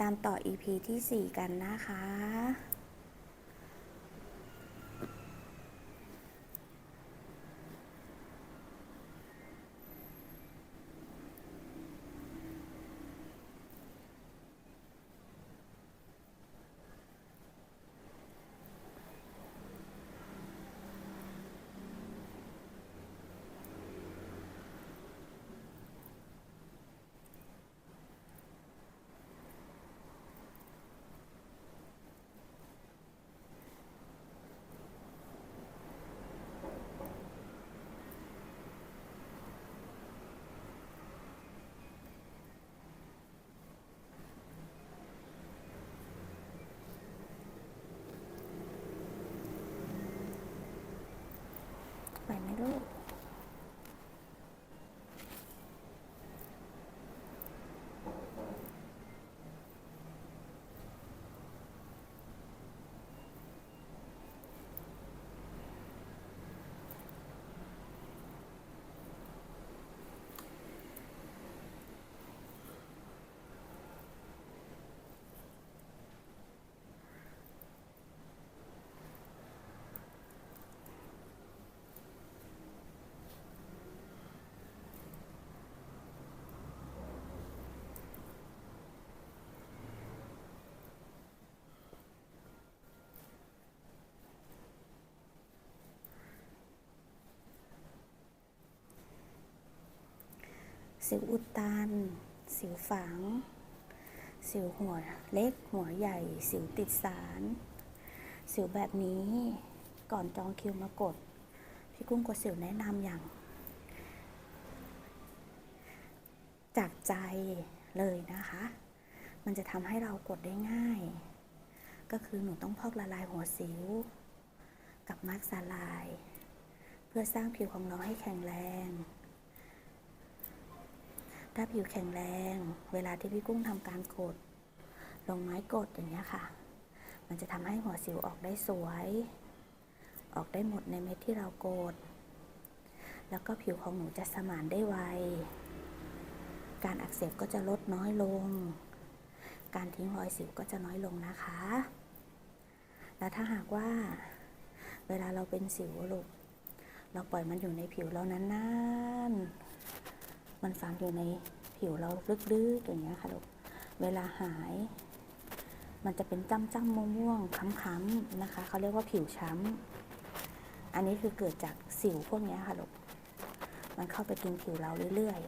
ตามต่อ EP ที่ 4 กันนะคะ ลูก สิวอุดตัน สิวฝัง สิวหัวเล็กหัวใหญ่ สิวติดสาร สิวแบบนี้ก่อนจองคิวมากด พี่กุ้งกดสิวแนะนำอย่าง จากใจเลยนะคะ มันจะทำให้เรากดได้ง่าย ก็คือหนูต้องพอกละลายหัวสิว กับมาร์กซาลาย เพื่อสร้างผิวของเราให้แข็งแรง ถ้าผิวแข็งแรง เวลาที่พี่กุ้งทำการกด ลงไม้กดอย่างเงี้ค่ะ มันจะทำให้หัวสิวออกได้สวย ออกได้หมดในเม็ดที่เรากด แล้วก็ผิวของหนูจะสมานได้ไว การอักเสบก็จะลดน้อยลง การทิ้งรอยสิวก็จะน้อยลงนะคะ แล้วถ้าหากว่า เวลาเราเป็นสิวลูกเราปล่อยมันอยู่ในผิวเรานานๆ มันฝังอยู่ในผิวเราลึกๆอย่างเงี้ยค่ะลูก เวลาหาย มันจะเป็นจ้ำจ้ำม่วงๆค้ำๆนะคะ เขาเรียกว่าผิวช้ำ อันนี้คือเกิดจากสิวพวกเนี้ยค่ะลูก มันเข้าไปกินผิวเราเรื่อย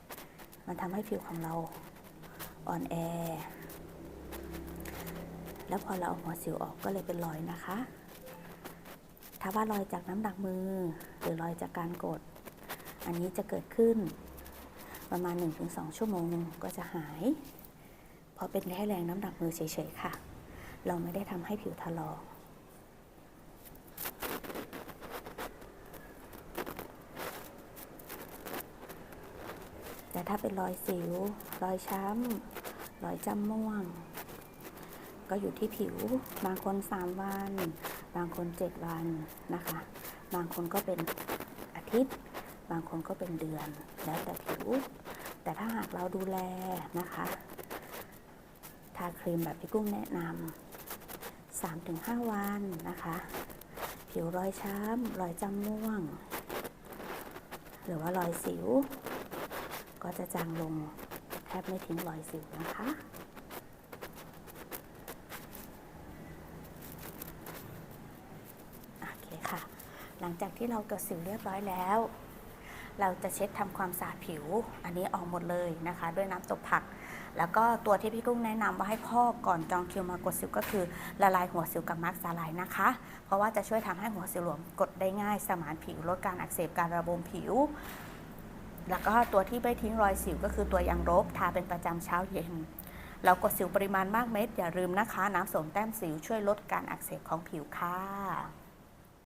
ๆ มันทำให้ผิวของเราอ่อนแอ แล้วพอเราเอาหัวสิวออกก็เลยเป็นรอยนะคะ ถ้าว่ารอยจากน้ำหนักมือ หรือรอยจากการกด อันนี้จะเกิดขึ้น ประมาณ 1-2 ชั่วโมงก็จะหาย เพราะเป็นแค่แรงน้ำหนักมือเฉยๆค่ะ เราไม่ได้ทำให้ผิวถลอกแต่ถ้าเป็นรอยสิว รอยช้ำ รอยจำม่วง ก็อยู่ที่ผิว บางคน 3 วัน บางคน 7 วันนะคะ บางคนก็เป็นอาทิตย์ บางคนก็เป็นเดือนแล้วแต่ผิว แต่ถ้าหากเราดูแลนะคะ ทาครีมแบบพี่กุ้งแนะนำ3-5 วันนะคะ ผิวรอยช้ำรอยจำม่วง หรือว่ารอยสิว ก็จะจางลงแทบไม่ทิ้งรอยสิวนะคะโอเคค่ะหลังจากที่เรากดสิวเรียบร้อยแล้ว เราจะเช็ดทำความสะอาดผิว อันนี้ออกหมดเลยนะคะ ด้วยน้ำตบผัก แล้วก็ตัวที่พี่กุ้งแนะนำว่าให้พ่อกก่อนจองคิวมากดสิวก็คือละลายหัวสิวกับมาร์กซาลายนะคะ เพราะว่าจะช่วยทำให้หัวสิวหลวมกดได้ง่าย สมานผิวลดการอักเสบการระบมผิว แล้วก็ตัวที่ไม่ทิ้งรอยสิวก็คือตัวยางลบทาเป็นประจำเช้าเย็นเรากดสิวปริมาณมากเม็ดอย่าลืมนะคะ น้ำสมแต้มสิวช่วยลดการอักเสบของผิวค่ะ